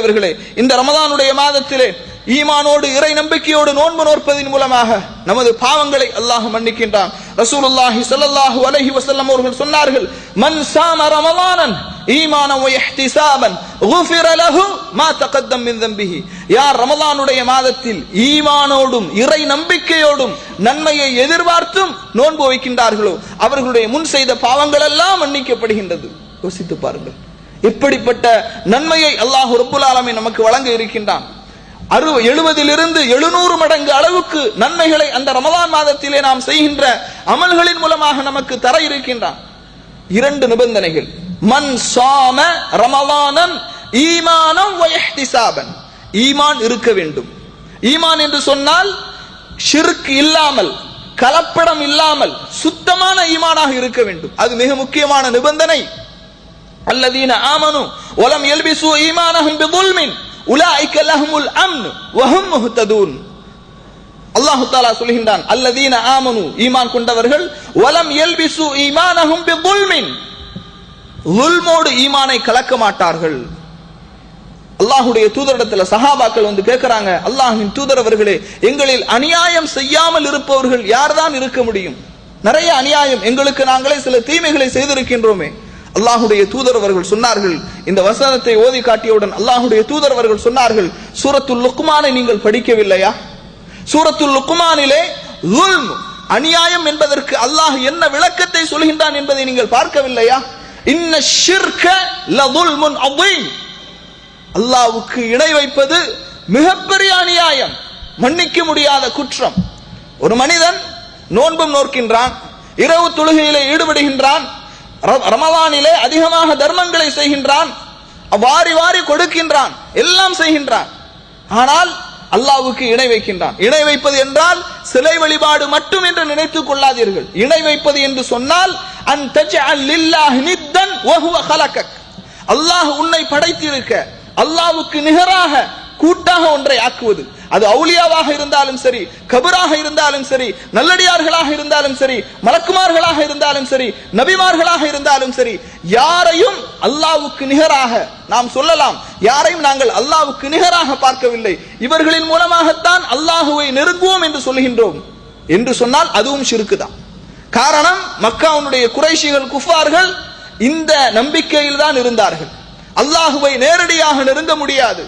அவர்களே இந்த ரமதானுடைய மாதத்திலே ஈமானோடு இறை நம்பிக்கையோடு நோன்பு நோற்பதின் மூலமாக நமது பாவங்களை அல்லாஹ் மன்னிக்கின்றான். ரசூலுல்லாஹி ஸல்லல்லாஹு அலைஹி வஸல்லம் அவர்கள் சொன்னார்கள் மன் சாம ரமலானன் ஈமானம் வ இஹ்திசாபன் குஃபிர லஹு மா தகத்தம் மின் தம்பிஹி. யார் ரமலானுடைய மாதத்தில் ஈமானோடும் இறை நம்பிக்கையோடும் நன்மையை எதிர்பார்த்தும் நோன்பு வைக்கின்றார்களோ அவர்களுடைய முன் செய்த பாவங்கள் எல்லாம் மன்னிக்கப்படுகின்றது. யோசித்து பாருங்கள். இப்படிப்பட்ட நன்மையை அல்லாஹ் ரபுல் ஆலமீன் நமக்கு வழங்க இருக்கின்றான். அறு எழுபதிலிருந்து எழுநூறு மடங்கு அளவுக்கு நன்மைகளை அந்த ரமலான் மாதத்திலே நாம் செய்கின்ற அமல்களின் மூலமாக நமக்கு தர இருக்கின்றான். இரண்டு நிபந்தனைகள். மன் சாம ரமலானன் ஈமானம் வயஹ்திசாபன் ஈமான் இருக்க வேண்டும். ஈமான் என்று சொன்னால் ஷிர்க் இல்லாமல் கலப்படம் இல்லாமல் சுத்தமான ஈமானாக இருக்க வேண்டும். அது மிக முக்கியமான நிபந்தனை. அல்லதீன ஆமனு ஒலம் எல்பிசு ஈமானஹும் பிதுல்மின் உலாய்க லஹுமுல் அம்ன் வஹும் முஹ்ததூன் அல்லாஹு தாலா சொல்கின்றான் அல்லதீன ஆமனு ஈமான் கொண்டவர்கள் ஒலம் எல்பிசு ஈமானஹும் பிதுல்மின் லுல்மோடு ஈமானை கலக்க மாட்டார்கள். அல்லாஹுடைய தூதரிடத்துல சஹாபாக்கள் வந்து கேட்கிறாங்க அல்லாஹின் தூதர் அவர்களே எங்களில் அநியாயம் செய்யாமல் இருப்பவர்கள் யார்தான் இருக்க முடியும்? நிறைய அநியாயம் எங்களுக்கு நாங்களே சில தீமைகளை செய்திருக்கின்றோமே. அல்லாஹுடைய தூதர் அவர்கள் சொன்னார்கள். இந்த வசனத்தை ஓதி காட்டியவுடன் அல்லாஹுடைய தூதர் அவர்கள் சொன்னார்கள் சூரத்துல் லுக்குமானை நீங்கள் படிக்கவில்லையா? சூரத்துல் லுக்குமானிலே அநியாயம் என்பதற்கு அல்லாஹ் என்ன விளக்கத்தை சொல்கின்றான் என்பதை நீங்கள் பார்க்கவில்லையா? இன்ன ஷிர்க லதுல்முன் அதீம் அல்லாஹ்வுக்கு இணை வைப்பது மிகப்பெரிய அநியாயம் மன்னிக்க முடியாத குற்றம். ஒரு மனிதன் நோன்பும் நோக்கின்றான் இரவு தொழுகையிலே ஈடுபடுகின்றான் ர- ரமலானிலே அதிகமாக தர்மங்களை செய்கின்றான். வாரி வாரி கொடுக்கின்றான். எல்லாம் செய்கின்றான். ஆனால் அல்லாவுக்கு இணை வைக்கின்றான். இணை வைப்பது என்றால் சிலை வழிபாடு மட்டும் என்று நினைத்துக் கொள்ளாதீர்கள். இணை வைப்பது என்று சொன்னால் அன் தஜ்அல் நித்தன் அல்லாஹ் உன்னை படைத்திருக்க அல்லாவுக்கு நிகராக கூட்டாக ஒன்றை ஆக்குவது. அது அவுலியாவாக இருந்தாலும் சரி கபராக இருந்தாலும் சரி நல்லடியார்களாக இருந்தாலும் சரி மலக்குமார்களாக இருந்தாலும் சரி நபிமார்களாக இருந்தாலும் சரி யாரையும் அல்லாவுக்கு நிகராக நாம் சொல்லலாம். யாரையும் நாங்கள் அல்லாவுக்கு நிகராக பார்க்கவில்லை. இவர்களின் மூலமாகத்தான் அல்லாஹுவை நெருங்குவோம் என்று சொல்கின்றோம். என்று சொன்னால் அதுவும் சிறுக்குதான். காரணம் மக்காவுடைய குறைஷிகள் குஃபார்கள் இந்த நம்பிக்கையில் தான் இருந்தார்கள். அல்லாஹுவை நேரடியாக நெருங்க முடியாது.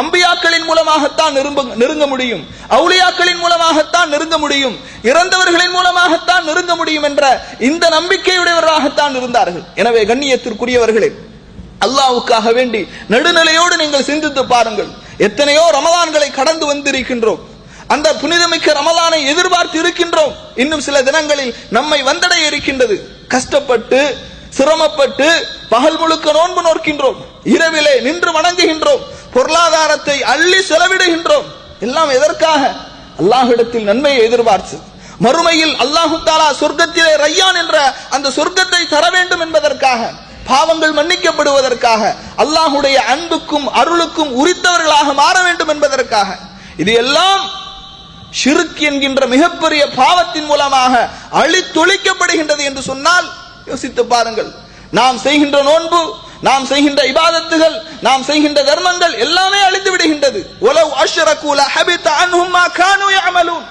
அம்பியாக்களின் மூலமாகத்தான் நெருங்க நெருங்க முடியும். அவுளியாக்களின் மூலமாகத்தான் நெருங்க முடியும். இறந்தவர்களின் மூலமாகத்தான் நெருங்க முடியும் என்ற இந்த நம்பிக்கையுடையவர்களாகத்தான் இருந்தார்கள். எனவே கண்ணியத்திற்குரியவர்களே அல்லாஹ்வுக்காக வேண்டி நடுநிலையோடு நீங்கள் சிந்தித்து பாருங்கள். எத்தனையோ ரமலான்களை கடந்து வந்திருக்கின்றோம். அந்த புனிதமிக்க ரமலானை எதிர்பார்த்து இருக்கின்றோம். இன்னும் சில தினங்களில் நம்மை வந்தடைய இருக்கின்றது கஷ்டப்பட்டு சிரமப்பட்டு பகல் முழுக்க நோன்பு நோக்கின்றோம் இரவிலே நின்று வணங்குகின்றோம். பொருளாதாரத்தை அள்ளி செலவிடுகின்றோம். எல்லாம் எதற்காக? அல்லாஹிடத்தில் நன்மையை எதிர்பார்த்து. மறுமையில் அல்லாஹு தாலா சொர்க்கத்திலே ரையான் என்ற அந்த சொர்க்கத்தை தர வேண்டும் என்பதற்காக பாவங்கள் மன்னிக்கப்படுவதற்காக அல்லாஹுடைய அன்புக்கும் அருளுக்கும் உரித்தவர்களாக மாற வேண்டும் என்பதற்காக. இது எல்லாம் ஷிருக் என்கின்ற மிகப்பெரிய பாவத்தின் மூலமாக அழித்தொழிக்கப்படுகின்றது என்று சொன்னால் யோசித்து பாருங்கள். நாம் செய்கின்ற நோன்பு நாம் செய்கின்ற இபாதத்துகள் நாம் செய்கின்ற தர்மங்கள் எல்லாமே அழிந்து விடுகின்றது. உலவ் அஷ்ரகு லஹபித அன்ஹும் மா யஅமலூன்.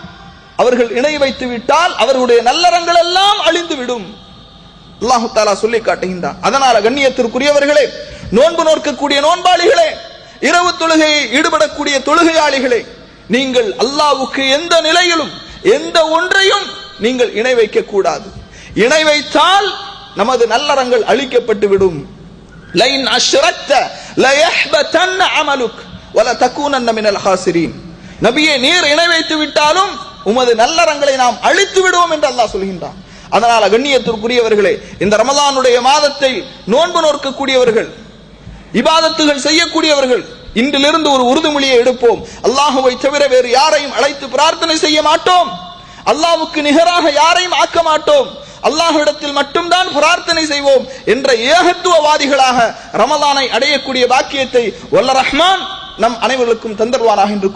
அவர்கள் இணை வைத்து விட்டால் அவர்களுடைய நல்லறங்கள் எல்லாம் அழிந்து விடும். அல்லாஹு தாலா சொல்லி காட்டுகின்றான். அதனால கண்ணியத்திற்குரியவர்களே நோன்பு நோக்கக்கூடிய நோன்பாளிகளே இரவு தொழுகையை ஈடுபடக்கூடிய தொழுகையாளிகளே நீங்கள் அல்லாவுக்கு எந்த நிலையிலும் எந்த ஒன்றையும் நீங்கள் இணை வைக்க கூடாது இணை வைத்தால் நமது நல்லறங்கள் அழிக்கப்பட்டு விடும். லைன் அஷ்ரக்த லயஹ்பதன்ன அமலுக். வல தக்கூனன்ன மினல் ஹாசிரீன். நபியே நீர் இணை வைத்து விட்டாலும் உமது நல்லறங்களை நாம் அழித்து விடுவோம் என்று அல்லாஹ் சொல்கின்றான். அதனால கண்ணியத்திற்குரியவர்களே இந்த ரமலானுடைய மாதத்தை நோன்பு நோக்கக்கூடியவர்கள் இபாதத்துகள் செய்யக்கூடியவர்கள் இன்றிலிருந்து ஒரு உறுதிமொழியை எடுப்போம். அல்லாஹுவை தவிர வேறு யாரையும் அழைத்து பிரார்த்தனை செய்ய மாட்டோம். அல்லாவுக்கு நிகராக யாரையும் ஆக்க மாட்டோம். அல்லாஹிடத்தில் மட்டும்தான் பிரார்த்தனை செய்வோம் என்ற ஏகத்துவவாதிகளாக ரமலானை அடையக்கூடிய பாக்கியத்தை வல்ல ரஹ்மான் நம் அனைவருக்கும் தந்தருவானாக என்று